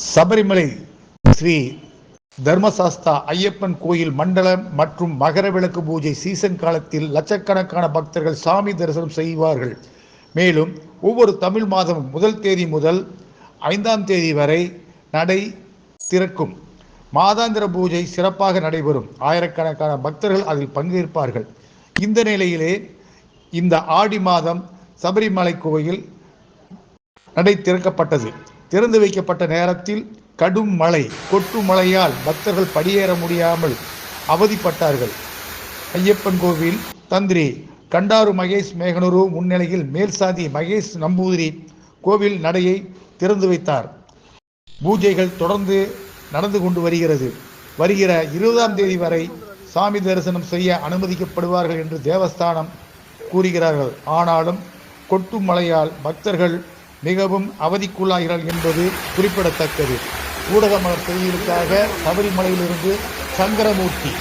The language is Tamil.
சபரிமலை ஸ்ரீ தர்மசாஸ்தா ஐயப்பன் கோயில் மண்டலம் மற்றும் மகர விளக்கு பூஜை சீசன் காலத்தில் லட்சக்கணக்கான பக்தர்கள் சாமி தரிசனம் செய்வார்கள். மேலும் ஒவ்வொரு தமிழ் மாதமும் முதல் தேதி முதல் ஐந்தாம் தேதி வரை நடை திறக்கும். மாதாந்திர பூஜை சிறப்பாக நடைபெறும். ஆயிரக்கணக்கான பக்தர்கள் அதில் பங்கேற்பார்கள். இந்த நிலையிலே இந்த ஆடி மாதம் சபரிமலை கோயில் நடை திறக்கப்பட்டது. திறந்து வைக்கப்பட்ட நேரத்தில் கடும் மழை கொட்டும் மழையால் பக்தர்கள் படியேற முடியாமல் அவதிப்பட்டார்கள். ஐயப்பன் கோவில் தந்திரி கண்டாரு மகேஷ் மேகனூரு முன்னிலையில் மேல்சாதி மகேஷ் நம்பூதிரி கோவில் நடையை திறந்து வைத்தார். பூஜைகள் தொடர்ந்து நடந்து கொண்டு வருகிறது. வருகிற இருபதாம் தேதி வரை சாமி தரிசனம் செய்ய அனுமதிக்கப்படுவார்கள் என்று தேவஸ்தானம் கூறுகிறார்கள். ஆனாலும் கொட்டும் மழையால் பக்தர்கள் மிகவும் அவதிக்குள்ளாகிறார் என்பது குறிப்பிடத்தக்கது. ஊடக மலர் செய்திகளுக்காக சபரிமலையிலிருந்து சங்கரமூர்த்தி